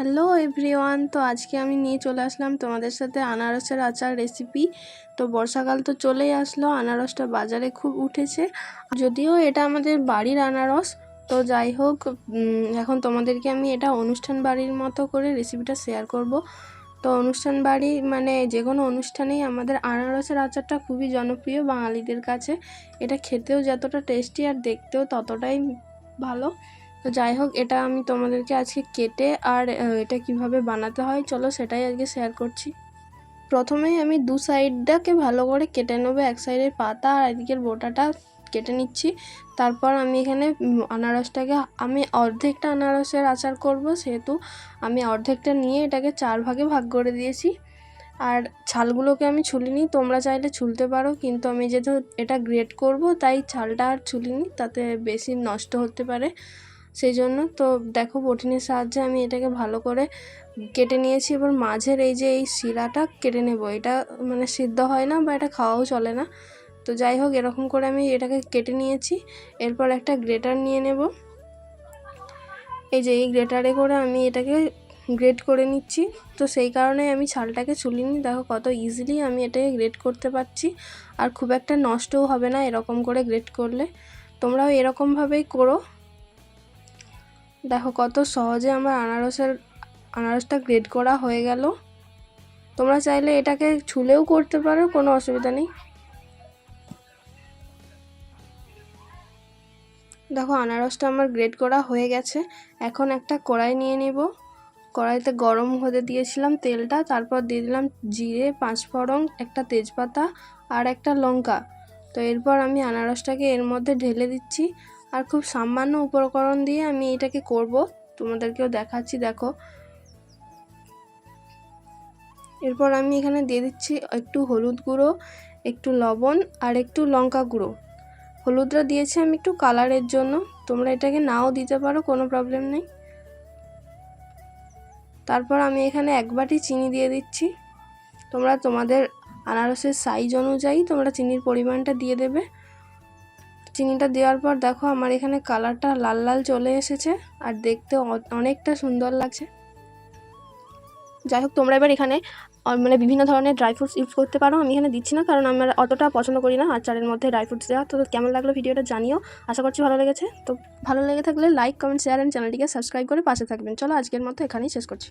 Hello everyone, তো আজকে আমি নিয়ে চলে আসলাম তোমাদের সাথে আনারসের আচার রেসিপি তো বর্ষাকাল তো চলেই আসলো, আনারসটা বাজারে খুব উঠেছে। যদিও এটা আমাদের বাড়ির আনারস, তো যাই হোক এখন তোমাদেরকে আমি এটা অনুষ্ঠান বাড়ির মতো করে রেসিপিটা শেয়ার করব। তো অনুষ্ঠান বাড়ি মানে যে কোনো অনুষ্ঠানেই আমাদের আনারসের আচারটা খুবই জনপ্রিয় বাঙালিদের কাছে। এটা খেতেও যতটা টেস্টি আর দেখতেও ততটাই ভালো। তো যাই হোক, এটা আমি তোমাদেরকে আজকে কেটে আর এটা কীভাবে বানাতে হয়, চলো সেটাই আজকে শেয়ার করছি। প্রথমেই আমি দু সাইডটাকে ভালো করে কেটে নেব, এক সাইডের পাতা আর এদিকের বোটাটা কেটে নিচ্ছি। তারপর আমি এখানে আনারসটাকে, আমি অর্ধেকটা আনারসের আচার করব, সেহেতু আমি অর্ধেকটা নিয়ে এটাকে চার ভাগে ভাগ করে দিয়েছি। আর ছালগুলোকে আমি ছুলিনি, তোমরা চাইলে ছুলতে পারো, কিন্তু আমি যেহেতু এটা গ্রেট করব, তাই ছালটা আর ছুলিনি, তাতে বেশি নষ্ট হতে পারে। সেই জন্য তো দেখো বটিনের সাহায্যে আমি এটাকে ভালো করে কেটে নিয়েছি। এবার মাঝের এই যে এই শিরাটা কেটে নেব। এটা মানে সিদ্ধ হয় না বা এটা খাওয়াও চলে না। তো যাই হোক, এরকম করে আমি এটাকে কেটে নিয়েছি। এরপর একটা গ্রেটার নিয়ে নেব। এই যে এই গ্রেটারে করে আমি এটাকে গ্রেট করে নিচ্ছি। তো সেই কারণে আমি ছালটাকে ছুলিনি। দেখো কত ইজিলি আমি এটাকে গ্রেট করতে পারছি। আর খুব একটা নষ্টও হবে না এরকম করে গ্রেট করলে। তোমরাও এরকমভাবেই করো। দেখো কত সহজে আমার আনারসের আনারসটা গ্রেড করা হয়ে গেল। তোমরা চাইলে এটাকে ছুলেও করতে পারো, কোনো অসুবিধা নেই। দেখো আনারসটা আমার গ্রেড করা হয়ে গেছে। এখন একটা কড়াই নিয়ে নেব। কড়াইতে গরম হতে দিয়েছিলাম তেলটা, তারপর দিয়ে দিলাম জিরে, পাঁচফোড়ন, একটা তেজপাতা আর একটা লঙ্কা। তো এরপর আমি আনারসটাকে এর মধ্যে ঢেলে দিচ্ছি। আর খুব সামান্য উপকরণ দিয়ে আমি এটাকে করব। তোমাদেরকেও দেখাচ্ছি, দেখো। এরপর আমি এখানে দিয়ে দিচ্ছি একটু হলুদ গুঁড়ো, একটু লবণ আর একটু লঙ্কা গুঁড়ো। হলুদটা দিয়েছি আমি একটু কালারের জন্য। তোমরা এটাকে নাও দিতে পারো, কোনো প্রবলেম নেই। তারপর আমি এখানে এক বাটি চিনি দিয়ে দিচ্ছি। তোমরা তোমাদের আনারসের সাইজ অনুযায়ী তোমরা চিনির পরিমাণটা দিয়ে দেবে। চিনিটা দেওয়ার পর দেখো আমার এখানে কালারটা লাল লাল চলে এসেছে আর দেখতে অনেকটা সুন্দর লাগছে। যাই হোক তোমরা এবার এখানে মানে বিভিন্ন ধরনের ড্রাই ফ্রুটস ইউজ করতে পারো। আমি এখানে দিচ্ছি না কারণ আমার অতটা পছন্দ করি না আচারের মধ্যে ড্রাই ফ্রুটস দেওয়া। তো কেমন লাগল ভিডিওটা জানিও। আশা করছি ভালো লেগেছে। তো ভালো লেগে থাকলে লাইক কমেন্ট শেয়ার অ্যান্ড চ্যানেলটিকে সাবস্ক্রাইব করে পাশে থাকবেন। চলো আজকের মতো এখানেই শেষ করছি।